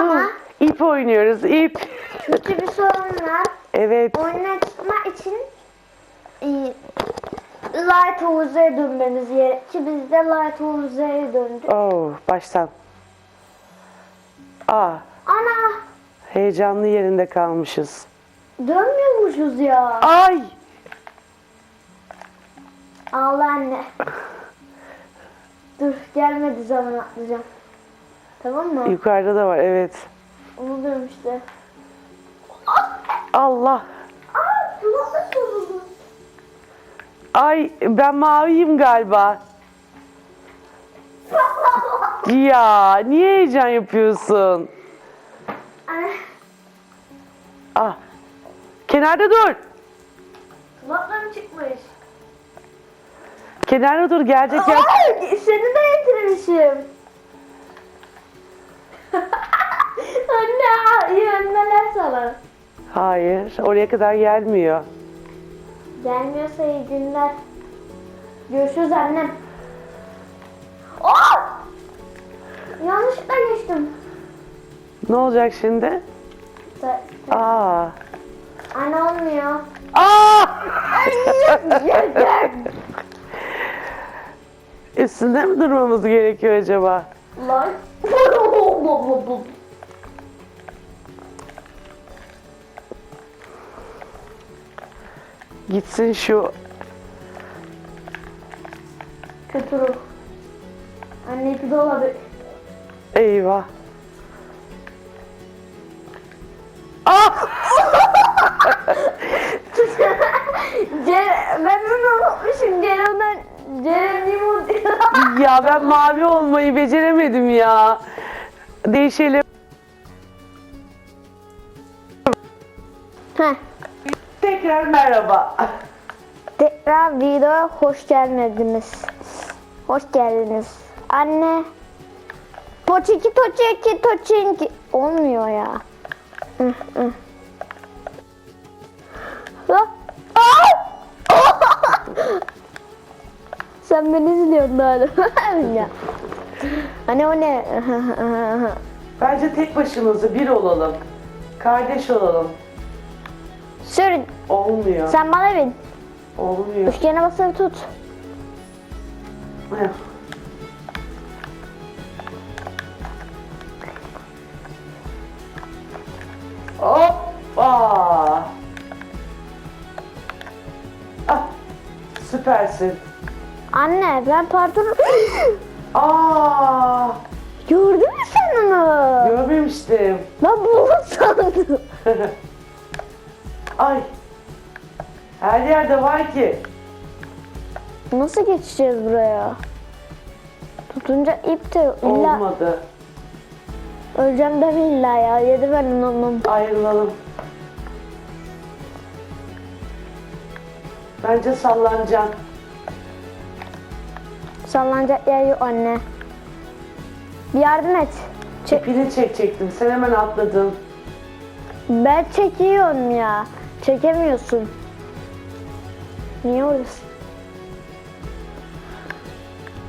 Ama. İp oynuyoruz ip. kötü bir sorun var. Evet. Oynatma için e, Light House'a dönmemiz gerekti. Biz de Light House'a döndük. Oh, baştan. Aa, Ana heyecanlı yerinde kalmışız. dönmüyormuşuz ya. Ay! Allah anne. Dur gelmedi zaman atlayacağım. Tamam mı? Yukarıda da var evet. Onu diyorum işte. Allah! Aa. Ay ben maviyim galiba. Ya niye heyecan yapıyorsun? Anne, Ah. Kenarda dur. kulaklığım çıkmış. Kenarda dur gelecek yer. Ay, seni de Hayır, oraya kadar gelmiyor. Gelmiyorsa iyi günler. Görüşürüz annem. Oh! Yanlışlıkla geçtim. Ne olacak şimdi? Aa. Anne olmuyor. Aa! Üstünde mi durmamız gerekiyor acaba? Lan. Gitsin şu. Kötü ruh. Anne ipi olabilir. Eyvah. Ah! Ce- ben onu unutmuşum. Ceren'den Ceren'im Ya ben mavi olmayı beceremedim ya. Değişelim. Heh. Tekrar merhaba. Tekrar videoya hoş gelmediniz. Hoş geldiniz. Anne. Toçiki toçiki toçinki. Olmuyor ya. Hı, hı. Sen beni izliyorsun galiba. ya. Anne o ne? Bence tek başımıza bir olalım. Kardeş olalım. Sür. Olmuyor. Sen bana bin. Olmuyor. Üçgene basılı tut. Heh. Hoppa. Ah, süpersin. Anne ben pardon. Aa, Gördün mü sen onu? görmemiştim. Ben buldum sandım. Ay. Her yerde var ki. Nasıl geçeceğiz buraya? Tutunca ip de illa Olmadı. öleceğim deme illa ya. Yedi ben onu. Ayrılalım. Bence sallanacaksın. Sallanacak yer yok anne. Bir yardım et. Çek. İpini çekecektim. Sen hemen atladın. Ben çekiyorum ya. Çekemiyorsun. Niye orası?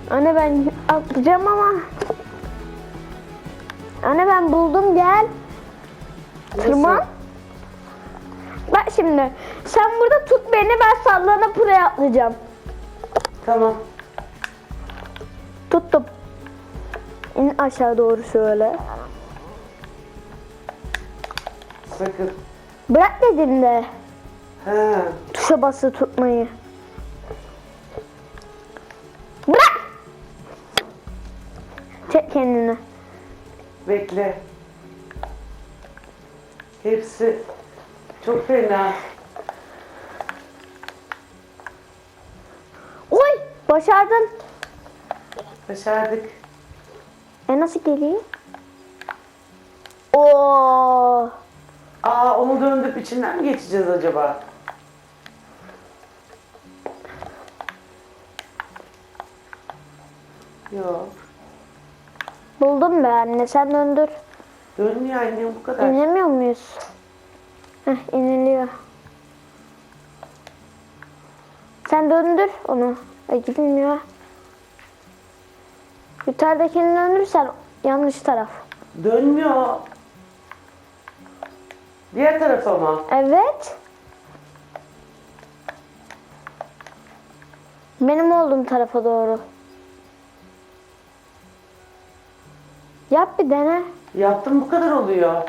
Anne ben atlayacağım ama. Anne ben buldum gel. Tırman. Bak şimdi. Sen burada tut beni ben sallanıp buraya atlayacağım. Tamam. Tuttum. İn aşağı doğru şöyle. Sakın. Bırak dedim de. He. Tuşa bası tutmayı. Bırak! Çek kendini. Bekle. Hepsi çok fena. Oy! Başardın. Başardık. E nasıl geliyor? Oo! Aa onu döndüp içinden mi geçeceğiz acaba? Yok. Buldum be anne sen döndür. Dönmüyor annem bu kadar. İnemiyor muyuz? Heh iniliyor. Sen döndür onu. E, gidilmiyor. Yukarıdakini döndürürsen yanlış taraf. Dönmüyor. Diğer tarafa mı? Evet. Benim olduğum tarafa doğru. Yap bir dene. Yaptım bu kadar oluyor.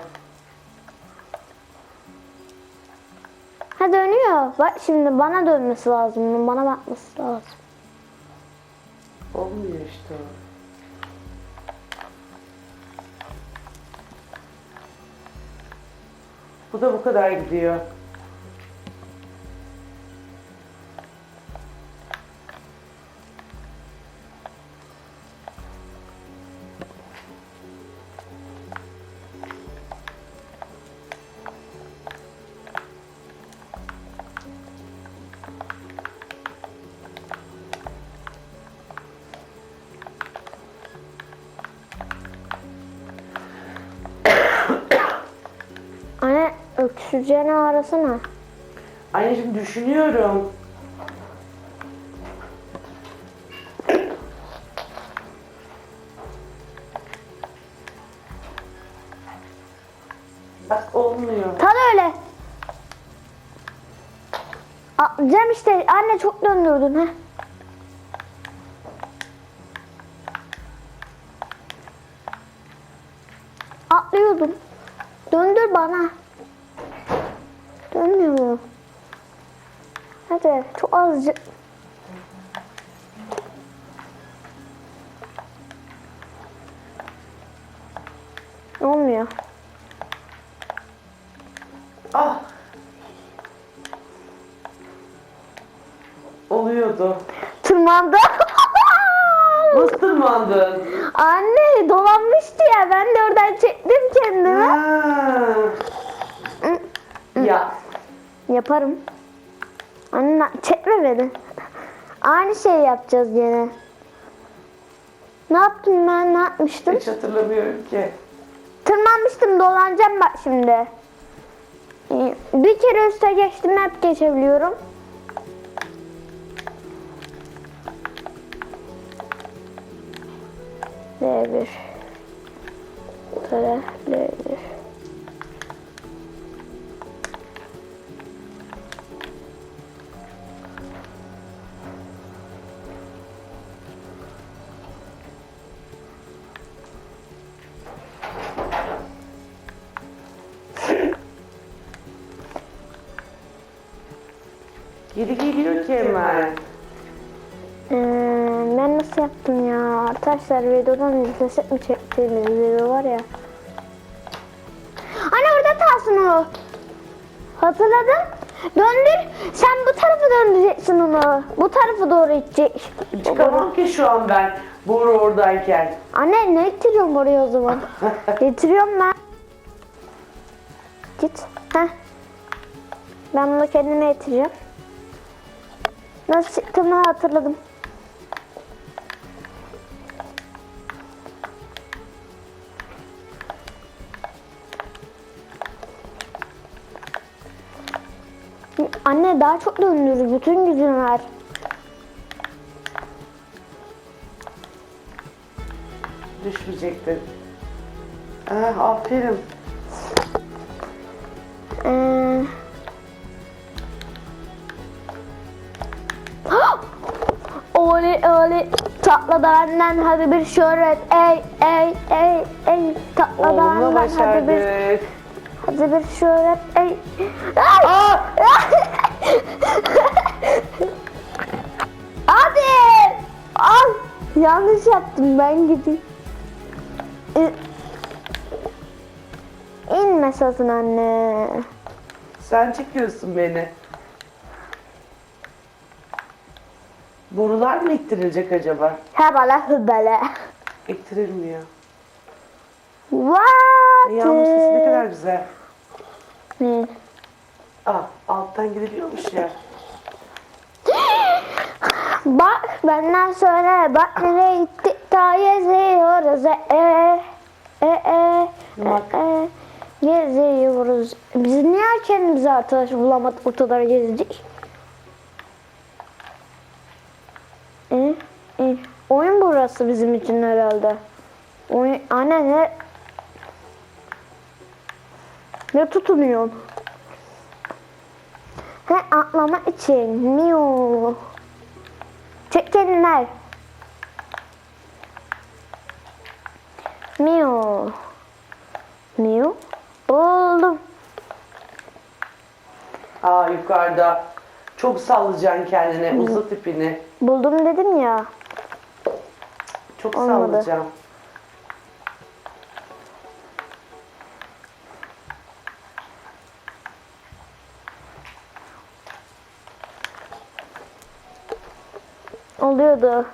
Ha dönüyor. Bak şimdi bana dönmesi lazım. Bana bakması lazım. Olmuyor işte o. Bu da bu kadar gidiyor. Öksüreceğini arasana. Anneciğim düşünüyorum. Bak olmuyor. Tad öyle. Cem işte anne çok döndürdün ha. Atlıyordum. Döndür bana. Hadi çok azıcık. Olmuyor. Ah. Oluyordu. Tırmandı. Nasıl tırmandın? Anne dolanmıştı ya ben de oradan çektim kendimi. Ha. ya Yaparım. Anne çekme beni. Aynı şeyi yapacağız yine. Ne yaptım ben ne yapmıştım? hiç hatırlamıyorum ki. Tırmanmıştım dolanacağım bak şimdi. Bir kere üste geçtim hep geçebiliyorum. L1 Tara L1 Arkadaşlar videodan izlesek mi çektiğimiz video var ya. Anne orada kalsın o. Hatırladın? Döndür. Sen bu tarafa döndüreceksin onu. Bu tarafa doğru gidecek. Çıkamam ki şu an ben. Boru oradayken. Anne ne getiriyorum oraya o zaman? Getiriyorum ben. Git. Heh. Ben bunu kendime getireceğim. Nasıl çıktığımı hatırladım. Anne daha çok döndür. Bütün gücünü ver. Düşmeyecektin. Ah, aferin. Ee... Oli oli tatlı benden hadi bir şöhret ey ey ey ey tatlı Oğlumla benden hadi bir başardık. Hadi bir şöhret ey Ay! Ah! hadi al yanlış yaptım ben gideyim İ- İnme sakın anne Sen çekiyorsun beni. Borular mı ittirilecek acaba? hebele hübele İttirilmiyor. What? Yağmur sesi ne kadar güzel. Ne? Ah, alttan gidiliyormuş ya. Bak benden söyle bak nereye gittik daha geziyoruz e e e e e, e geziyoruz. Biz niye kendimize arkadaş bulamadık ortalara gezdik? E, e. Oyun burası bizim için herhalde. Oyun, anne ne? Ne tutunuyorsun? He atlama için. Miu. Çek kendine. Miu. Miu. Buldum. Aa yukarıda. Çok sallayacaksın kendine. Uzat ipini. Buldum dedim ya. Çok Olmadı. sallayacaksın. Oluyordu.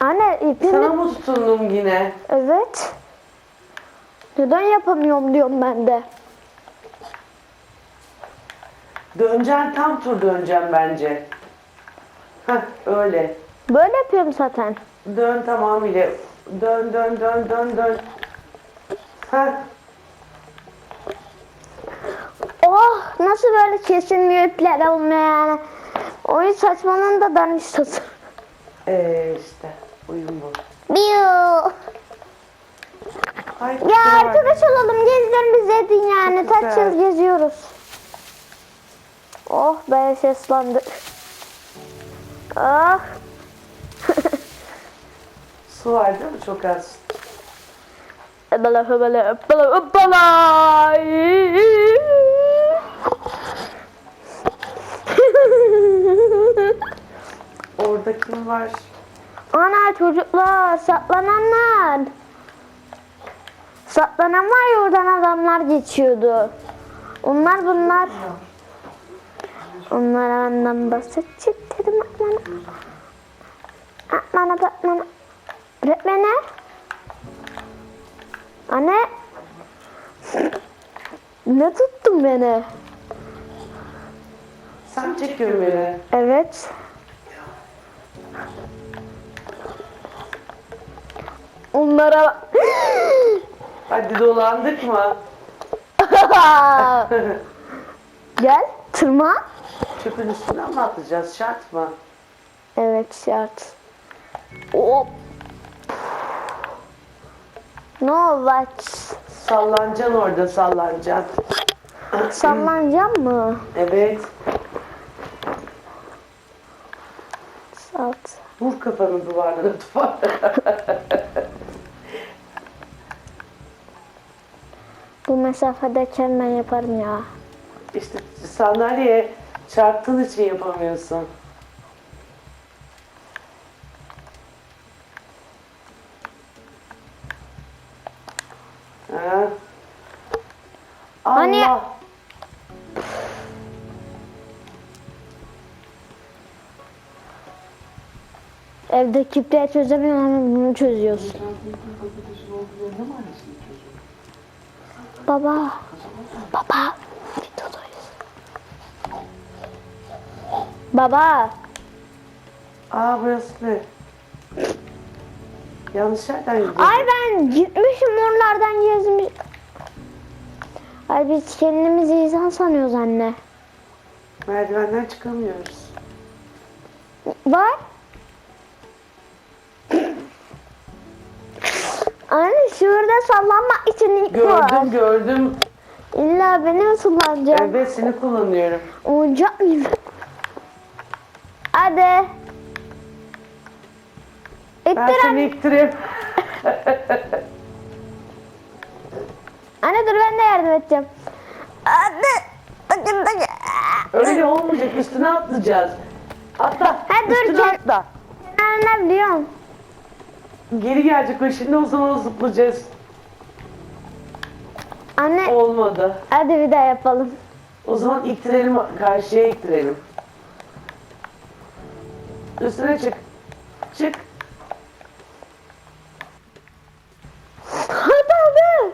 Anne ipimi... Sana mı tutundum yine? Evet. Neden yapamıyorum diyorum ben de. Döneceksin tam tur döneceksin bence. Heh öyle. Böyle yapıyorum zaten. Dön tamamıyla. Dön dön dön dön dön. Heh. Oh nasıl böyle kesilmiyor ipler olmuyor yani. Oyun saçmalığın da ben istası. Ee işte uyum bu. Biu. Ay, Ya kusura bakma. arkadaş olalım gezelim biz dedin yani. Çok Kaç güzel. yıl geziyoruz. Oh be seslandık. Ah. Su var değil mi? Çok az. Öbele öbele öbele öbele. Orada kim var? Ana çocuklar saklananlar. Saklanan var ya oradan adamlar geçiyordu. Onlar bunlar. Onlara benden bahsedecek dedim Atman'a. Atman'a Batman'a. Öğretmene. Anne. Ne tuttun beni? Sen çekiyorsun beni. Evet. Onlara Hadi dolandık mı? Gel tırman. Çöpün üstünden mi atlayacağız? Şart mı? Evet şart. Hop. No what? Sallanacaksın orada sallanacaksın. Sallanacağım mı? Evet. Salt. Vur kafanı duvarlara duvarlara. Bu mesafedeyken ben yaparım ya. İşte sandalyeye çarptığın için yapamıyorsun. Evde küpleri çözemiyorum ama bunu çözüyoruz. Baba. Baba. Baba. Aa burası ne? Yanlış yerden gidiyoruz. Ay ben gitmişim oralardan gezmiş. Ay biz kendimizi insan sanıyoruz anne. Merdivenden çıkamıyoruz. Var. Şurada sallanmak için ip var. Gördüm gördüm. İlla beni mi sullanacaksın? Evet seni kullanıyorum. Oyuncak mıyım? Hadi. Ben İttir seni anne. ittireyim. Anne dur ben de yardım edeceğim. Anne. Bakın bakın. Öyle olmayacak üstüne atlayacağız. Atla. Ha, dur, üstüne gel. atla. Anne biliyorum. Geri gelecek o şimdi o zaman zıplayacağız. Anne Olmadı. hadi bir daha yapalım. O zaman ittirelim karşıya ittirelim. Üstüne çık. Çık. Hadi hadi.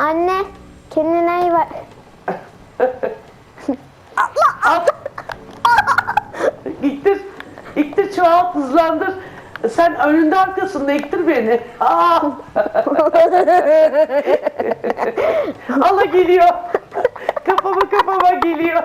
Anne kendine iyi bak. At. İttir. İttir çoğalt hızlandır. Sen önünde arkasında ittir beni. Aa. Allah geliyor. Kafama kafama geliyor.